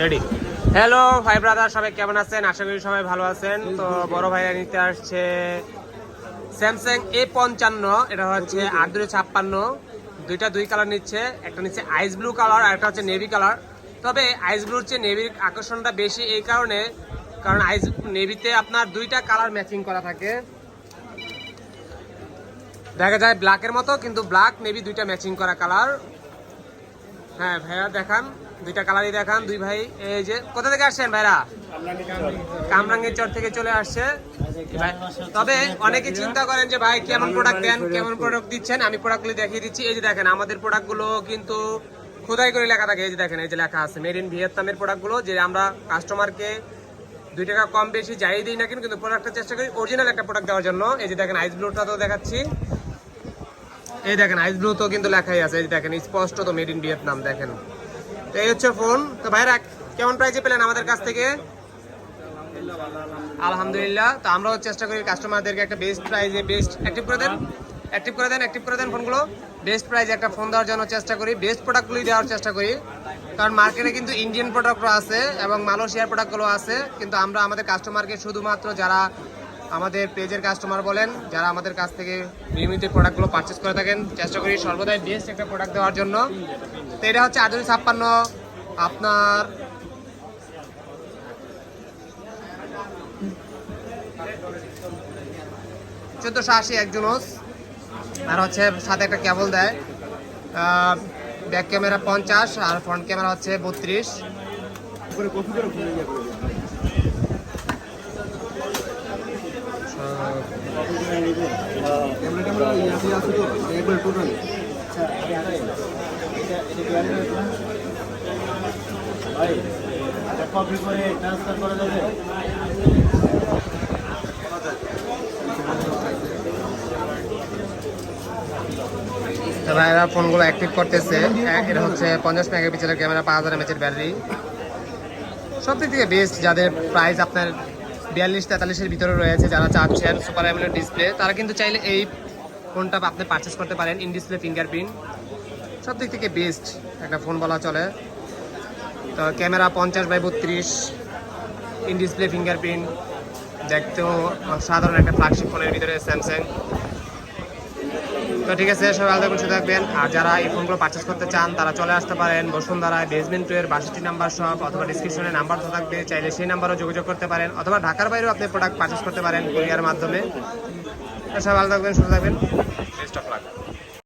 Ready hello ভাই brother সবাই কেমন আছেন? আশা করি সবাই ভালো আছেন। তো বড় ভাইয়া নিতে আসছে স্যামসাং এ পঞ্চান্ন এটা হচ্ছে আট দুই ছাপ্পান্ন। দুইটা দুই কালার নিচ্ছে একটা নিচ্ছে আইস ব্লু কালার আর একটা হচ্ছে নেভি কালার তবে আইস ব্লুর চেয়ে নেভির আকর্ষণটা বেশি এই কারণে কারণ আইস নেভিতে আপনার দুইটা কালার ম্যাচিং করা থাকে। দেখা যায় ব্ল্যাকের মতো কিন্তু ব্ল্যাক নেভি দুইটা ম্যাচিং করা কালার হ্যাঁ ভাইয়া দেখান। দুইটা কালারই দেখান, দুই ভাই। এই যে, কোথা থেকে আসছেন ভাইরা? কামরাঙ্গের চর থেকে চলে আসছে। তবে অনেকে চিন্তা করেন যে ভাই, কেমন প্রোডাক্ট দেন, কেমন প্রোডাক্ট দিচ্ছেন? আমি প্রোডাক্টগুলো দেখিয়ে দিচ্ছি। এই যে দেখেন, আমাদের প্রোডাক্টগুলো কিন্তু খোদাই করে লেখা থাকে। এই যে দেখেন, এই যে লেখা আছে মেড ইন ভিয়েতনামের প্রোডাক্টগুলো যে আমরা কাস্টমারকে দুই টাকা কম বেশি যাই দিই না কেন, কিন্তু প্রোডাক্টটা চেষ্টা করি অরিজিনাল একটা প্রোডাক্ট দেওয়ার জন্য। এই যে দেখেন আইস ব্লুটা তো দেখাচ্ছি। এই দেখেন আইস ব্লু তো কিন্তু লেখাই আছে। এই দেখেন, স্পষ্ট তো মেড ইন ভিয়েতনাম দেখেন। এই হচ্ছে ফোন। তো ভাইরা কেমন প্রাইসে পেলেন আমাদের কাছ থেকে? আলহামদুলিল্লাহ। তো আমরাও চেষ্টা করি কাস্টমারদেরকে একটা বেস্ট প্রাইজে বেস্ট অ্যাক্টিভ করে দেন। অ্যাক্টিভ করে দেন অ্যাক্টিভ করে দেন ফোনগুলো। বেস্ট প্রাইজে একটা ফোন দেওয়ার জন্য চেষ্টা করি। বেস্ট প্রোডাক্টগুলি দেওয়ার চেষ্টা করি। কারণ মার্কেটে কিন্তু ইন্ডিয়ান প্রোডাক্টও আছে এবং মালয়েশিয়ার প্রোডাক্টগুলো আছে। কিন্তু আমরা আমাদের কাস্টমারকে শুধুমাত্র যারা আমাদের পেজের কাস্টমার বলেন, যারা আমাদের কাছ থেকে নিয়মিত প্রোডাক্টগুলো পারচেস করে থাকেন, চেষ্টা করি সর্বদাই বেস্ট একটা প্রোডাক্ট দেওয়ার জন্য। তো এটা হচ্ছে আটশো ছাপ্পান্ন। আপনার চোদ্দোশো আশি একজন আর হচ্ছে সাথে একটা কেবল দেয়। ব্যাক ক্যামেরা পঞ্চাশ আর ফ্রন্ট ক্যামেরা হচ্ছে বত্রিশ। তো ভাইরা ফোনগুলো অ্যাক্টিভ করতেছে। এটা হচ্ছে পঞ্চাশ মেগাপিক্সেলের ক্যামেরা, পাঁচ হাজার এমএচের ব্যাটারি সব দিক থেকে বেস্ট যাদের প্রাইস আপনার বিয়াল্লিশ তেতাল্লিশের ভিতরে রয়েছে, যারা চাচ্ছেন সুপার অ্যামোলেড ডিসপ্লে তারা কিন্তু চাইলে এই ফোনটা আপনি পারচেস করতে পারেন? ইনডিসপ্লে ফিঙ্গারপ্রিন্ট সব দিক থেকে বেস্ট একটা ফোন বলা চলে। তো ক্যামেরা পঞ্চাশ বাই বত্রিশ। ইন ডিসপ্লে ফিঙ্গারপ্রিন্ট দেখতেও সাধারণ একটা ফ্ল্যাগশিপ ফোনের ভিতরে স্যামসাং তো ঠিক আছে, সবাই আলাদা করে থাকবেন। আর যারা এই ফোনগুলো পারচেস করতে চান, তারা চলে আসতে পারেন বসুন্ধরায় বেসমেন্ট টু এর বাষট্টি নাম্বার সব অথবা ডিসক্রিপশনে নাম্বার তো থাকবে। চাইলে সেই নাম্বারও যোগাযোগ করতে পারেন। অথবা ঢাকার বাইরেও আপনি প্রোডাক্ট পারচেস করতে পারেন কুরিয়ার মাধ্যমে। সবাই ভালো থাকবেন সুস্থ থাকবেন। Best of luck